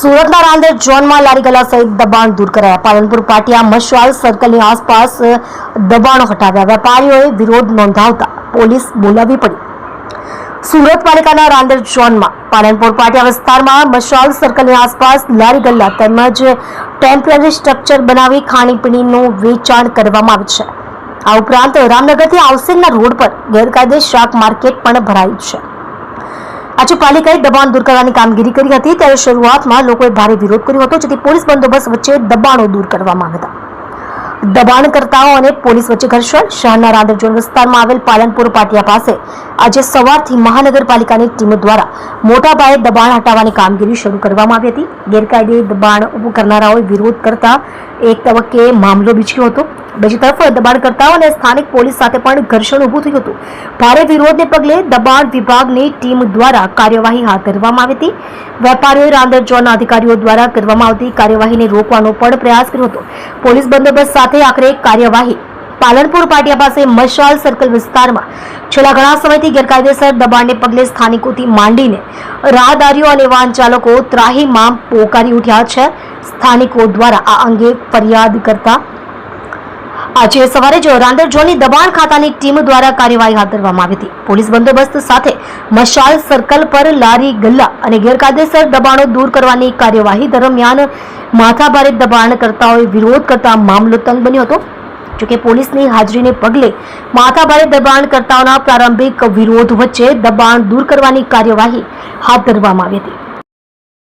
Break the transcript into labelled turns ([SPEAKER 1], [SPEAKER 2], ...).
[SPEAKER 1] સુરતના રાંદેર ઝોનમાં લારી ગલા સહિત દબાણ દૂર કરાયા. પાલનપુર પાટિયા, મશવાલ સર્કલની આસપાસ દબાણો હટાવ્યા. વેપારીઓએ વિરોધ નોંધાવતા પોલીસ બોલાવી પડી. સુરત પાલિકાના રાંદેર ઝોનમાં, પાલનપુર પાટિયા વિસ્તારમાં મશાલ સર્કલની આસપાસ લારી ગલ્લા તેમજ ટેમ્પરરી સ્ટ્રક્ચર બનાવી ખાણીપીણીનું વેચાણ કરવામાં આવે છે. આ ઉપરાંત રામનગરથી હાઉસિંગના રોડ પર ગેરકાયદે શાક માર્કેટ પણ ભરાયું છે. આજે પાલિકાએ દબાણ દૂર કરવાની કામગીરી કરી હતી, ત્યારે શરૂઆતમાં લોકોએ ભારે વિરોધ કર્યો હતો, જેથી પોલીસ બંદોબસ્ત વચ્ચે દબાણો દૂર કરવામાં હતા. દબાણકર્તાઓ અને પોલીસ વચ્ચે ઘર્ષણ, શહેરના રાંદરજોન વિસ્તારમાં આવેલ પાલનપુર પાટિયા પાસે આજે સવારથી મહાનગરપાલિકાની ટીમ દ્વારા મોટા પાયે દબાણ હટાવવાની કામગીરી શરૂ કરવામાં આવી હતી. ગેરકાયદે દબાણ ઊભું કરનારાઓએ વિરોધ કરતા એક તબક્કે મામલો બીછ્યો હતો. બીજી તરફ દબાણકર્તાઓ અને સ્થાનિક પોલીસ સાથે પણ ઘર્ષણ ઊભું થયું હતું. ભારે વિરોધને પગલે દબાણ વિભાગની ટીમ દ્વારા કાર્યવાહી હાથ ધરવામાં આવી હતી. વેપારીઓએ રાંદર ઝોનના અધિકારીઓ દ્વારા કરવામાં આવતી કાર્યવાહીને રોકવાનો પણ પ્રયાસ કર્યો હતો. પોલીસ બંદોબસ્ત સાથે આખરે કાર્યવાહી પાલનપુર પાટિયા પાસે મશાલ સર્કલ વિસ્તારમાં છેલ્લા ઘણા સમયથી ગેરકાયદેસર દબાણને પગલે સ્થાનિકોથી માંડીને રાહદારીઓ અને વાહન ચાલકો ત્રાહીમાં પોકારી ઉઠ્યા છે. સ્થાનિકો દ્વારા આ અંગે ફરિયાદ કરતા આજે સવારે જો રાંદેર ઝોનની દબાણ ખાતાની ટીમ દ્વારા કાર્યવાહી હાથ ધરવામાં આવી હતી. પોલીસ બંદોબસ્ત સાથે મશાલ સર્કલ પર લારી, ગલ્લા અને ગેરકાયદેસર દબાણો દૂર કરવાની કાર્યવાહી દરમિયાન માથાભારે દબાણકર્તાઓએ વિરોધ કરતા મામલો તંગ બન્યો હતો. જોકે પોલીસની હાજરીને પગલે માથાભારે દબાણકર્તાઓના પ્રારંભિક વિરોધ વચ્ચે દબાણ દૂર કરવાની કાર્યવાહી હાથ ધરવામાં આવી હતી.